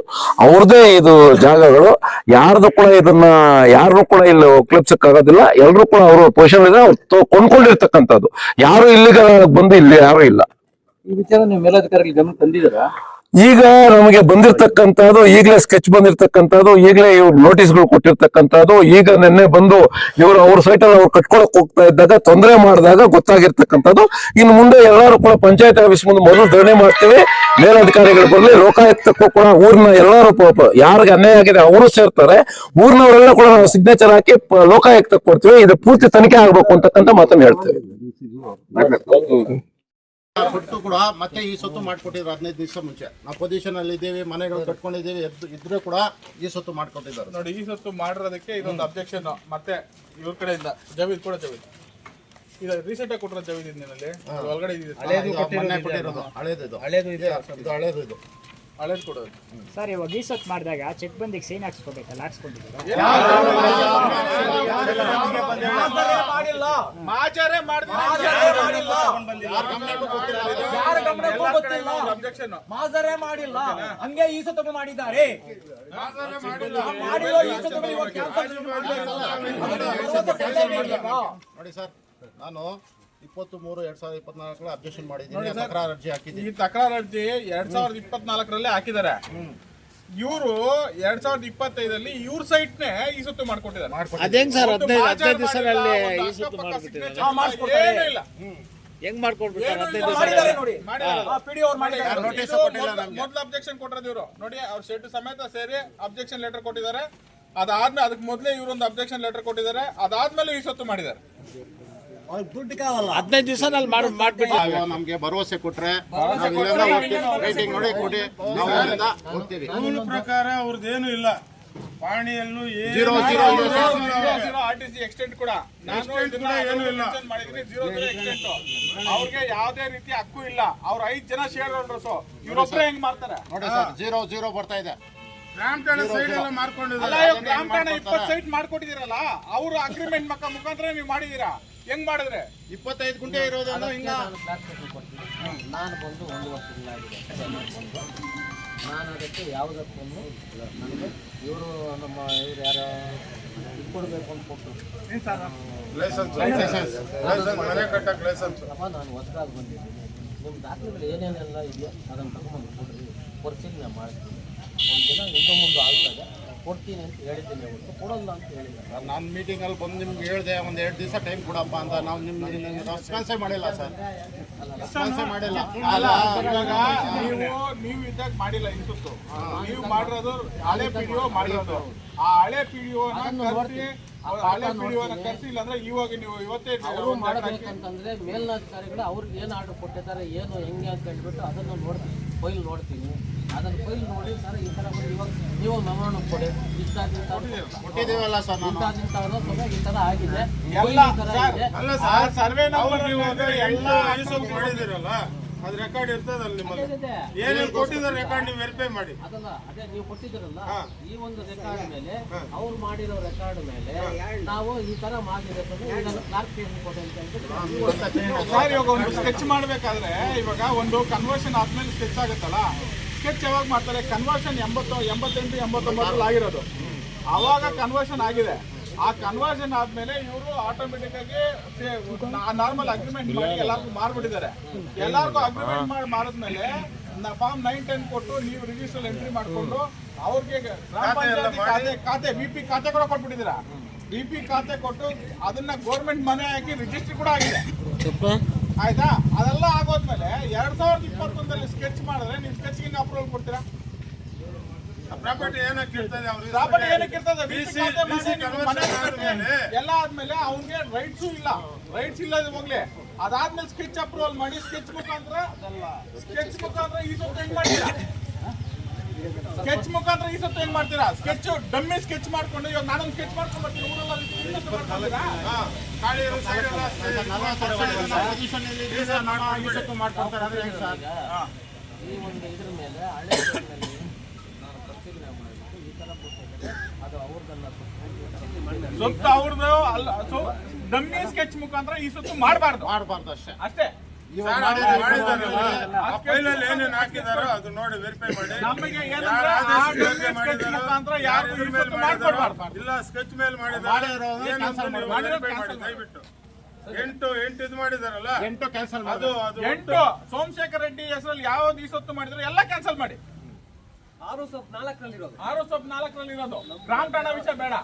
ಅವ್ರದೇ ಇದು ಜಾಗಗಳು. ಯಾರ್ದು ಕೂಡ ಇದನ್ನ ಯಾರು ಕೂಡ ಇಲ್ಲಿ ಒಕ್ಲಿಪ್ಸಕ್ ಆಗೋದಿಲ್ಲ ಎಲ್ಲರೂ ಕೂಡ ಅವರು ಪೊಸಿಷನ್ ಇದೆ ಅವ್ರು ಕೊಂಡ್ಕೊಂಡಿರ್ತಕ್ಕಂಥದ್ದು. ಯಾರು ಇಲ್ಲಿಗೆ ಬಂದು ಇಲ್ಲಿ ಯಾರು ಇಲ್ಲ. ಈ ವಿಚಾರ ನೀವು ಮೇಲಾಧಿಕಾರಿಗಳು ಗಮನ ತಂದಿದ್ದೀರಾ? ಈಗ ನಮಗೆ ಬಂದಿರತಕ್ಕಂಥದ್ದು, ಈಗಲೇ ಸ್ಕೆಚ್ ಬಂದಿರತಕ್ಕಂಥದ್ದು, ಈಗಲೇ ಇವ್ರು ನೋಟಿಸ್ಗಳು ಕೊಟ್ಟಿರ್ತಕ್ಕಂಥದ್ದು, ಈಗ ನಿನ್ನೆ ಬಂದು ಇವರು ಅವ್ರ ಸೈಟಲ್ಲಿ ಅವ್ರು ಕಟ್ಕೊಳಕ್ ಹೋಗ್ತಾ ಇದ್ದಾಗ, ತೊಂದರೆ ಮಾಡಿದಾಗ ಗೊತ್ತಾಗಿರ್ತಕ್ಕಂಥದ್ದು. ಇನ್ನು ಮುಂದೆ ಎಲ್ಲರೂ ಕೂಡ ಪಂಚಾಯತ್ ಆಫೀಸ್ ಮುಂದೆ ಮೊದಲು ಧರಣಿ ಮಾಡ್ತೀವಿ. ಮೇಲಧಿಕಾರಿಗಳು ಬರಲಿ, ಲೋಕಾಯುಕ್ತಕ್ಕೂ ಕೂಡ ಊರಿನ ಎಲ್ಲರೂ ಯಾರಿಗೆ ಅನ್ಯಾಯ ಆಗಿದೆ ಅವರು ಸೇರ್ತಾರೆ. ಊರಿನವರೆಲ್ಲ ಕೂಡ ನಾವು ಸಿಗ್ನೇಚರ್ ಹಾಕಿ ಲೋಕಾಯುಕ್ತಕ್ಕೆ ಕೊಡ್ತೀವಿ. ಇದು ಪೂರ್ತಿ ತನಿಖೆ ಆಗ್ಬೇಕು ಅಂತಕ್ಕಂಥ ಮಾತನ್ನು ಹೇಳ್ತೇವೆ. ಕೊಟ್ಟು ಕೂಡ ಮತ್ತೆ ಈ ಸೊತ್ತು ಮಾಡ್ಕೊಟ್ಟಿದ್ರು ಹದಿನೈದು ದಿವಸ ಮುಂಚೆ. ನಾವು ಪೊಸಿಷನ್ ಅಲ್ಲಿ ಇದ್ದೀವಿ ಮನೆಗಳು ಕಟ್ಕೊಂಡಿದ್ದೀವಿ ಇದ್ರೆ ಕೂಡ ಈ ಸೊತ್ತು ಮಾಡ್ಕೊಟ್ಟಿದ್ದಾರೆ. ನೋಡಿ ಈ ಸೊತ್ತು ಮಾಡಿರೋದಕ್ಕೆ ಇದೊಂದು ಅಬ್ಜೆಕ್ಷನ್ ಮತ್ತೆ ಇವ್ರ ಕಡೆಯಿಂದ ಜವೀದ್ ಕೂಡ ಜವೀದ್. ಇದು ರೀಸೆಂಟ್ ಆಗಿ ಕೊಟ್ಟಿರೋ ಜವೀದ್ ಇದನ್ನಲ್ಲಿ. ಒಳಗಡೆ ಮೊನ್ನೆ ಕೊಟ್ಟಿರೋದು. ಹಳೇದು ಇದು ಹಳೇದು ಇದೆ ಇದು ಹಳೇದು ಇದು. ಹಳೇದು ಕೊಡೋದು. ಸರ್ ಇವಾಗ ಗೀಸೋತ್ ಸತ್ ಮಾಡಿದಾಗ ಚೆಕ್ ಬಂದಿಗೆ ಸೈನ್ ಹಾಕ್ಸ್ಕೋಬೇಕಲ್ಲ ಹಾಕ್ಸ್ಕೊಂಡಿದ್ದಾರೆ? ಮಾಜರೇ ಮಾಡಿಲ್ಲ. ಹಂಗೆ ಈ ಮಾಡಿದ್ದಾರೆ. ನೋಡಿ ಸರ್ ನಾನು ಇಪ್ಪತ್ತು ಮೂರು ಎರಡ್ ಸಾವಿರದ ಇಪ್ಪತ್ನಾಲ್ಕರ ಅಬ್ಜೆಕ್ಷನ್ ಮಾಡಿದ್ದೀನಿ. ತಕರಾರು ಅರ್ಜಿ ಈ ಹಾಕಿದ್ದೀನಿ ತಕರಾರು ಅರ್ಜಿ ಎರಡ್ ಸಾವಿರದ ಇಪ್ಪತ್ನಾಲ್ಕರಲ್ಲೇ ಹಾಕಿದ್ದಾರೆ. ಇವರು ಎರಡ್ ಸಾವಿರದ ಇಪ್ಪತ್ತೈದಲ್ಲಿ ಇವ್ರ ಸೈಟ್ ನೇ ಈ ಸುತ್ತು ಮಾಡ್ಕೊಟ್ಟಿದ್ದಾರೆ. ಅದೇಂಗ್ ಸರ್ ಹದಿನೈದು ಹದಿನೈದು ಈ ಸುತ್ತು ಮಾಡ್ಬಿಟ್ಟಿದ್ದಾರೆ. ಏನೂ ಇಲ್ಲ. ಹೆಂಗ್ ಮಾಡ್ಕೊಡ್ಬಿಟ್ಟಾರೆ? ಹದಿನೈದು ದಿವಸ ನೋಟಿಸ್ ಕೊಟ್ಟಿಲ್ಲ ನಮ್ಗೆ. ಮೊದ್ಲು ಅಬ್ಜೆಕ್ಷನ್ ಕೊಟ್ಟಿರೋದು ಇವರು. ನೋಡಿ ಅವ್ರ ಸೆಟ್ ಸಮೇತ ಸೇರಿ ಅಬ್ಜೆಕ್ಷನ್ ಲೆಟರ್ ಕೊಟ್ಟಿದ್ದಾರೆ. ಅದಾದ್ಮೇಲೆ ಅದಕ್ಕೆ ಮೊದಲೇ ಇವರೊಂದು ಅಬ್ಜೆಕ್ಷನ್ ಲೆಟರ್ ಕೊಟ್ಟಿದ್ದಾರೆ. ಅದಾದ್ಮೇಲೆ ಈ ಸತ್ತು ಮಾಡಿದ್ದಾರೆ. ಹದಿನೈದು ಮಾಡ್ಬಿಟ್ಟು ನಮ್ಗೆ ಭರವಸೆ ಕೊಟ್ರೆ ಮೀಟಿಂಗ್ ನೋಡಿ ಕೊಡಿ. ನಾವು ಹೋಗ್ತೀವಿ. ಕಾನೂನು ಪ್ರಕಾರ ಅವ್ರದ್ದೇನು ಇಲ್ಲ. ಪಾಣಿಯಲ್ಲೂ ಜೀರೋ ಜೀರೋ ಎಕ್ಸ್ಟೆಂಟ್ ಕೂಡ ಏನೂ ಇಲ್ಲ. ಅವ್ರಿಗೆ ಯಾವುದೇ ರೀತಿ ಹಕ್ಕು ಇಲ್ಲ. ಅವ್ರ ಐದ್ ಜನ ಶೇರ್ ಹೋಲ್ಡರ್ಸ್ ಇವರೊಬ್ಬರೇ ಹೆಂಗ್ ಮಾಡ್ತಾರೆ? ನೋಡಿ ಸರ್ ಜೀರೋ ಜೀರೋ ಬರ್ತಾ ಇದೆ. ರಾಮ್ ಠಾಣೆ ಸೈಡ್ ಎಲ್ಲ ಅಲ್ಲ ಮಾಡ್ಕೊಂಡಿದ್ದಾರೆ ಇವಾಗ ಇಪ್ಪತ್ತು ಸೈಟ್ ಮಾಡ್ಕೊಟ್ಟಿದ್ದೀರಲ್ಲ ಅವ್ರ ಅಗ್ರಿಮೆಂಟ್ ಮಕ್ಕ ಮುಖಾಂತರ ನೀವು ಮಾಡಿದೀರಾ ಹೆಂಗ್ ಮಾಡಿದ್ರೆ? ಇಪ್ಪತ್ತೈದು ಗುಂಟೆ ಇರೋದನ್ನು ಹಿಂಗ. ನಾನು ಬಂದು ಒಂದು ವರ್ಷ ನಾನು ಅದಕ್ಕೆ ಯಾವುದಕ್ಕೂ ನನಗೆ ಇವರು ನಮ್ಮ ಇವ್ರು ಯಾರು ಇಟ್ಕೊಡ್ಬೇಕು ಅಂತ ಕೊಟ್ಟರು. ಲೈಸೆನ್ಸ್ ಲೈಸೆನ್ಸ್ ಮನೆ ಕಟ್ಟಕ್ ಲೈಸೆನ್ಸ್ ಅಪ್ಪ ನಾನು ಹೊಸದಾಗಿ ಬಂದಿದ್ದೀನಿ. ನಿಮ್ಮ ದಾಖಲೆಗಳು ಏನೇನೆಲ್ಲ ಇದೆಯೋ ಅದನ್ನು ತಗೊಂಡು ಕೊಡ್ರಿ. ಪರಿಶೀಲನೆ ಮಾಡ್ತೀನಿ. ಒಂದು ದಿನ ಹಿಂದೆ ಮುಂದೆ ಆಗ್ತದೆ. ಕೊಡ್ತೀನಿ ಅಂತ ಹೇಳಿದ್ದೀನಿ ಅವತ್ತು. ಕೊಡಲ್ಲ ಅಂತ ಸರ್ ನಾನು ಮೀಟಿಂಗಲ್ಲಿ ಬಂದು ನಿಮ್ಗೆ ಹೇಳಿದೆ ಒಂದು ಎರಡು ದಿವಸ ಟೈಮ್ ಕೊಡಪ್ಪ ಅಂತ. ನಾವು ನಿಮ್ಮ ರೆಸ್ಪಾನ್ಸೇ ಮಾಡಿಲ್ಲ ಸರ್. ರೆಸ್ಪಾನ್ಸೇ ಮಾಡಿಲ್ಲ. ಅಲ್ಲ ಇವಾಗ ನೀವು ನೀವು ಇದ್ದಾಗ ಮಾಡಿಲ್ಲ ಇನ್ಸುತ್ತು ನೀವು ಮಾಡಿರೋದು ಹಳೆ ಪಿಡಿಒ ಮಾಡಿರೋದು. ಆ ಹಳೆ ಪಿ ಡಿ ಅವ್ರ ಹಳೆ ಪಿಡಿಒನ ಕರ್ಸಿ ಇಲ್ಲಾಂದ್ರೆ ಇವಾಗ ನೀವು ಇವತ್ತೇ ಅವರು ಮಾಡಬೇಕಂತಂದ್ರೆ ಮೇಲ್ನಧಿಕಾರಿಗಳು ಅವ್ರಿಗೆ ಏನು ಆರ್ಡರ್ ಕೊಟ್ಟಿದ್ದಾರೆ ಏನು ಹೆಂಗೆ ಅಂತ ಹೇಳ್ಬಿಟ್ಟು ಅದನ್ನು ನೋಡ್ತೀನಿ ಫೈಲ್ ನೋಡ್ತೀನಿ. ಅದನ್ನು ಫೈಲ್ ನೋಡಿ ಸರ್ ಈ ಥರ ಇವಾಗ ನೀವು ಮೆಮೊರಣ ಕೊಡಿ. ಕೊಟ್ಟಿದ್ದೀವಲ್ಲ ಸರ್ ಇಂಥದ್ದಿಂತ ಈ ಥರ ಆಗಿದೆ. ಎಲ್ಲ ಸರ್ವೆ ನಂಬರ್ ಎಲ್ಲ ಮಾಡಿದಿರಲ್ಲ ಅದ್ ರೆಕಾರ್ಡ್ ಇರ್ತದಲ್ಲ ನಿಮ್ಮಲ್ಲಿ. ಇದೆ. ಏನೇನು ಕೊಟ್ಟಿದ್ದಾರೆ ರೆಕಾರ್ಡ್ ನೀವು ವೆರಿಫೈ ಮಾಡಿ. ಅದಲ್ಲ ಅದೇ ನೀವು ಕೊಟ್ಟಿದ್ದೀರಲ್ಲ ಈ ಒಂದು ರೆಕಾರ್ಡ್ ಮೇಲೆ ಅವ್ರು ಮಾಡಿರೋ ರೆಕಾರ್ಡ್ ಮೇಲೆ ನಾವು ಈ ತರ ಮಾಡಿದ್ರೆ ಸರ್ ಇವಾಗ ಒಂದು ಸ್ಕೆಚ್ ಮಾಡ್ಬೇಕಾದ್ರೆ ಇವಾಗ ಒಂದು ಕನ್ವರ್ಷನ್ ಆದ್ಮೇಲೆ ಸ್ಕೆಚ್ ಆಗುತ್ತಲ್ಲ? ಸ್ಕೆಚ್ ಯಾವಾಗ ಮಾಡ್ತಾರೆ? ಕನ್ವರ್ಷನ್ ಎಂಬತ್ತು ಎಂಬತ್ತೆಂಟು ಎಂಬತ್ತೊಂಬತ್ತರಲ್ಲಿ ಆಗಿರೋದು. ಅವಾಗ ಕನ್ವರ್ಷನ್ ಆಗಿದೆ. ಆ ಕನ್ವರ್ಷನ್ ಆದ್ಮೇಲೆ ಇವರು ಆಟೋಮೆಟಿಕ್ ಆಗಿ ನಾರ್ಮಲ್ ಅಗ್ರಿಮೆಂಟ್ ಮಾಡಿ ಎಲ್ಲರಿಗೂ ಮಾರ್ಬಿಟ್ಟಿದ್ದಾರೆ. ಎಲ್ಲರಿಗೂ ಅಗ್ರಿಮೆಂಟ್ ಮಾಡಿ ಮಾರಿದ್ಮೇಲೆ ಫಾರ್ಮ್ ನೈನ್ ಟೆನ್ ಕೊಟ್ಟು ನೀವು ರಿಜಿಸ್ಟರ್ ಎಂಟ್ರಿ ಮಾಡಿಕೊಂಡು ಅವ್ರಿಗೆ ಗ್ರಾಮ ಪಂಚಾಯತಿ ಖಾತೆ ಖಾತೆ ಬಿ ಪಿ ಖಾತೆ ಕೂಡ ಕೊಟ್ಬಿಟ್ಟಿದ್ದೀರಾ? ಬಿ ಪಿ ಖಾತೆ ಕೊಟ್ಟು ಅದನ್ನ ಗೌರ್ಮೆಂಟ್ ಮನೆ ಹಾಕಿ ರಿಜಿಸ್ಟರ್ ಕೂಡ ಆಗಿದೆ. ಆಯ್ತಾ? ಅದೆಲ್ಲ ಆಗೋದ್ಮೇಲೆ ಎರಡ್ ಸಾವಿರದ ಇಪ್ಪತ್ತೊಂದರಲ್ಲಿ ಸ್ಕೆಚ್ ಮಾಡಿದ್ರೆ ನೀವು ಸ್ಕೆಚ್ಗೆ ಅಪ್ರೂವಲ್ ಕೊಡ್ತೀರಾ? ಪ್ರಾಪರ್ಟಿ ಏನಕ್ಕೆ ಇರ್ತದೆ ಅವ್ರಿಗೆ ಪ್ರಾಪರ್ಟಿ ಏನಕ್ಕೆ ಇರ್ತದೆ ಬಿಸಿ ಬಿಸಿ ಎಲ್ಲ ಆದ್ಮೇಲೆ ಅವ್ನಿಗೆ ರೈಟ್ಸು ಇಲ್ಲ. ರೈಟ್ಸ್ ಇಲ್ಲ ಹೋಗ್ಲಿ ಅದಾದ್ಮೇಲೆ ಸ್ಕೆಚ್ ಅಪ್ರೂವಲ್ ಮಾಡಿ ಸ್ಕೆಚ್ ಮುಖಾಂತರ ಸ್ಕೆಚ್ ಮುಖಾಂತರ ಈ ಸೊತ್ತು ಹೆಂಗ್ ಮಾಡ್ತೀರಾ? ಸ್ಕೆಚ್ ಮುಖಾಂತರ ಈ ಸೊತ್ತು ಹೆಂಗ್ ಮಾಡ್ತೀರಾ? ಸ್ಕೆಚ್ ಡಮ್ಮಿ ಸ್ಕೆಚ್ ಮಾಡ್ಕೊಂಡು ಇವಾಗ ನಾನೊಂದು ಸ್ಕೆಚ್ ಮಾಡ್ಕೊಂಡು ಬರ್ತೀನಿ. ಊರಲ್ಲಿ ಮಾಡ್ಕೊಡ್ತಾರೆ ಅಂದ್ರೆ ಹೆಂಗ್ ಸರ್? ಈ ಒಂದು ಇದ್ರ ಮೇಲೆ ಹಳೆ ಇದ್ರ ಮೇಲೆ ನಾನು ಪರಿಶೀಲನೆ ಮಾಡಿಬಿಟ್ಟು ಈ ತರ ಕೊಟ್ಟಿದ್ದಾರೆ ಅದು ಅವ್ರದ್ದಲ್ಲ ಸೊತ್ತು ಅವ್ರದ್ದು ಅಲ್ಲ ಸೊ ಡಮ್ಮಿ ಸ್ಕೆಚ್ ಮುಖಾಂತರ ಈ ಸುತ್ತು ಮಾಡಬಾರ್ದು. ಮಾಡಬಾರ್ದು ಅಷ್ಟೇ. ಅಷ್ಟೇ. ಏನೇನು ಹಾಕಿದಾರೋ ಅದು ನೋಡಿ ವೆರಿಫೈ ಮಾಡಿ. ನಮಗೆ ಮುಖಾಂತರ ಯಾರು ಇಲ್ಲ ಸ್ಕೆಚ್ ಮೇಲೆ ಮಾಡಿದಾರೋ. ದಯವಿಟ್ಟು. ಎಂಟು ಎಂಟು ಇದು ಮಾಡಿದಾರಲ್ಲ? ಎಂಟು ಕ್ಯಾನ್ಸಲ್ ಅದು ಅದು ಎಂಟು ಸೋಮಶೇಖರ್ ರೆಡ್ಡಿ ಹೆಸರಲ್ಲಿ ಯಾವ್ದು ಈ ಸೊತ್ತು ಮಾಡಿದ್ರು ಎಲ್ಲ ಕ್ಯಾನ್ಸಲ್ ಮಾಡಿ. ಆರು ಸ್ವಲ್ಪ ನಾಲ್ಕರಲ್ಲಿರೋದು. ಆರು ಸಬ್ ನಾಲ್ಕರಲ್ಲಿ ಇರೋದು ಗ್ರಾಮ ಠಾಣಾ ವಿಷಯ ಬೇಡ.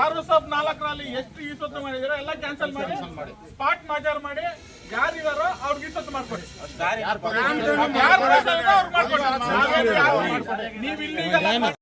ಆರು ಸಬ್ ನಾಲ್ಕರಲ್ಲಿ ಎಷ್ಟು ಈ ಸೊತ್ತು ಮಾಡಿದ್ರೆ ಎಲ್ಲ ಕ್ಯಾನ್ಸಲ್ ಮಾಡಿ ಸ್ಪಾಟ್ ಮಾಜಾರ್ ಮಾಡಿ ಯಾರಿದಾರೋ ಅವ್ರಿಗೆ ಈ ಸೊತ್ತು ಮಾಡ್ಕೊಡಿ ಯಾರು ಮಾಡ್ಕೊಡಿ. ನೀವು ಇಲ್ಲಿ